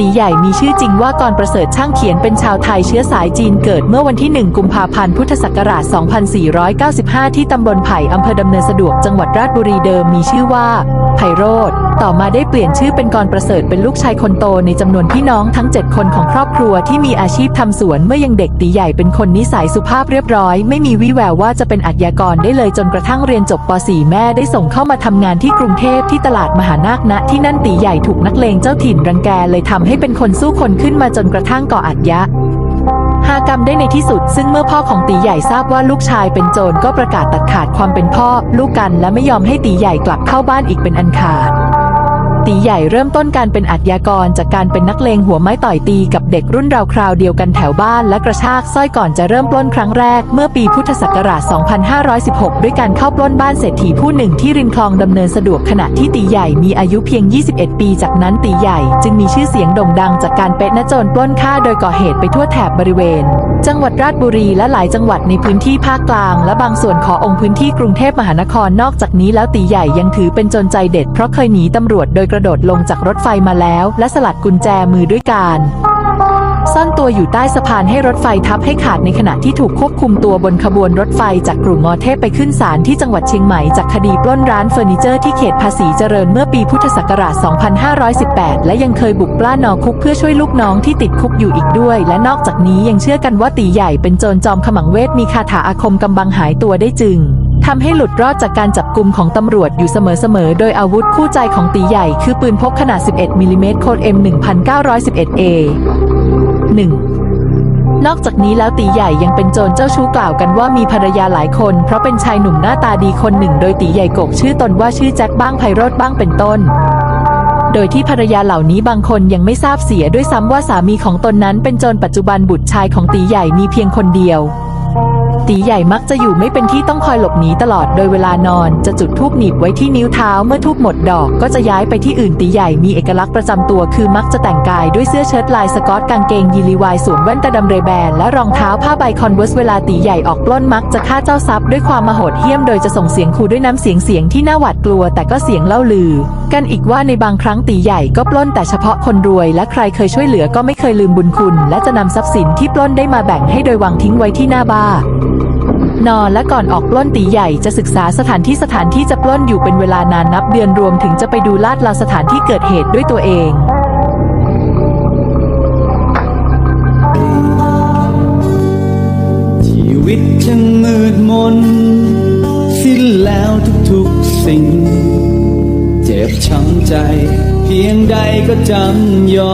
ตีใหญ่มีชื่อจริงว่ากรประเสริฐช่างเขียนเป็นชาวไทยเชื้อสายจีนเกิดเมื่อวันที่ 1 กุมภาพันธ์พุทธศักราช 2495 ที่ตำบลไผ่อำเภอดำเนินสะดวกจังหวัดราชบุรีเดิมมีชื่อว่า ไพโรธต่อมาได้เปลี่ยนชื่อเป็นกรประเสริฐเป็นลูกชายคนโตในจำนวนพี่น้องทั้ง 7 คนของครอบครัวที่มีอาชีพทำสวนเมื่อยังเด็กตีใหญ่เป็นคนนิสัยสุภาพเรียบร้อย ไม่มีวี่แววว่าจะเป็นอาชญากรได้เลยจนกระทั่งเรียนจบป .4 แม่ได้ส่งเข้ามาทำงานที่กรุงเทพที่ตลาดมหานาคณที่นั่นตีใหญ่ถูกนักเลงเจ้าถิ่นรังแกเลยทำให้ให้เป็นคนสู้คนขึ้นมาจนกระทั่งก่ออาชญะหากรรมได้ในที่สุด ซึ่งเมื่อพ่อของตีใหญ่ทราบว่าลูกชายเป็นโจรก็ประกาศตัดขาดความเป็นพ่อ ลูกกันและไม่ยอมให้ตีใหญ่กลับเข้าบ้านอีกเป็นอันขาด ตีใหญ่เริ่มต้นการเป็นอาชญากรจากการเป็นนักเลงหัวไม้ต่อยตีกับเด็กรุ่นราวคราวเดียวกันแถวบ้านและกระชากสร้อยก่อนจะเริ่มปล้นครั้งแรกเมื่อปีพุทธศักราช 2516 ด้วยการเข้าปล้นบ้านเศรษฐีผู้หนึ่งที่ริมคลองดำเนินสะดวกขณะที่ตีใหญ่มีอายุเพียง 21 ปี จากนั้นตีใหญ่ จึงมีชื่อเสียงโด่งดังจากการเป็นนโจรปล้นฆ่าโดยก่อเหตุไปทั่วแถบบริเวณ จังหวัดราชบุรีและหลายจังหวัดในพื้นที่ภาคกลาง และบางส่วนขององค์พื้นที่กรุงเทพมหานครนอกจากนี้แล้วตีใหญ่ยังถือเป็นจรใจเด็ดเพราะเคยหนีตำรวจโดยกระโดดลงจากรถไฟมาแล้ว และสลัดกุญแจมือด้วยการซ่อนตัวอยู่ใต้สะพานให้รถไฟทับให้ขาดในขณะที่ถูกควบคุมตัวบนขบวนรถไฟจากกรุงมอเทพไปขึ้นศาลที่จังหวัดเชียงใหม่จากคดีปล้นร้านเฟอร์นิเจอร์ที่เขตภาษีเจริญเมื่อปีพุทธศักราช 2518 และยังเคยบุกปล้านนอคุกเพื่อช่วยลูกน้องที่ติดคุกอยู่อีกด้วย และนอกจากนี้ยังเชื่อกันว่าตีใหญ่เป็นโจรจอมขมังเวทมีคาถาอาคมกำบังหายตัวได้จึง ทำให้หลุดรอดจากการจับกลุ่มของตำรวจอยู่เสมอๆ โดยอาวุธคู่ใจของตีใหญ่คือปืนพกขนาด 11มิลลิเมตรโคด M 1911A 1นอกจากนี้แล้วตีใหญ่ยังเป็นโจรเจ้าชู้กล่าวกันว่ามีภรรยาหลายคน เพราะเป็นชายหนุ่มหน้าตาดีคนหนึ่ง โดยตีใหญ่กกชื่อตนว่าชื่อแจ็คบ้างไพโรธบ้างเป็นต้นโดยที่ภรรยาเหล่านี้บางคนยังไม่ทราบเสียด้วยซ้ำว่าสามีของตนนั้นเป็นโจรปัจจุบันบุตรชายของตีใหญ่มีเพียงคนเดียว ตีใหญ่มักจะอยู่ไม่เป็นที่ต้องคอยหลบหนีตลอด โดยเวลานอนจะจุดทูบหนีบไว้ที่นิ้วเท้าเมื่อทูบหมดดอกก็จะย้ายไปที่อื่นตีใหญ่มีเอกลักษณ์ประจำตัวคือมักจะแต่งกายด้วยเสื้อเชิ้ตลายสกอตกางเกงยีรีวายสวมแว่นตาดำเรแบนและรองเท้าผ้าใบคอนเวิร์สเวลาตีใหญ่ออกปล้นมักจะฆ่าเจ้าทรัพย์ด้วยความมโหดเหี้ยมโดยจะส่งเสียงขู่ด้วยน้ำเสียงเสียงที่น่าหวาดกลัวแต่ก็เสียงเล่าลือ กันอีกว่าในบางครั้งตีใหญ่ก็ปล้นแต่เฉพาะคนรวย และใครเคยช่วยเหลือก็ไม่เคยลืมบุญคุณ และจะนำทรัพย์สินที่ปล้นได้มาแบ่งให้โดยวางทิ้งไว้ที่หน้าบ้านนอนและก่อนออกปล้นตีใหญ่จะศึกษาสถานที่สถานที่จะปล้นอยู่เป็นเวลานานนับเดือนรวมถึงจะไปดูลาดราสถานที่เกิดเหตุด้วยตัวเองชีวิตช่างมืดมนสิ้นแล้วทุกๆสิ่ง ช้ำใจ เพียงใดก็จำยอม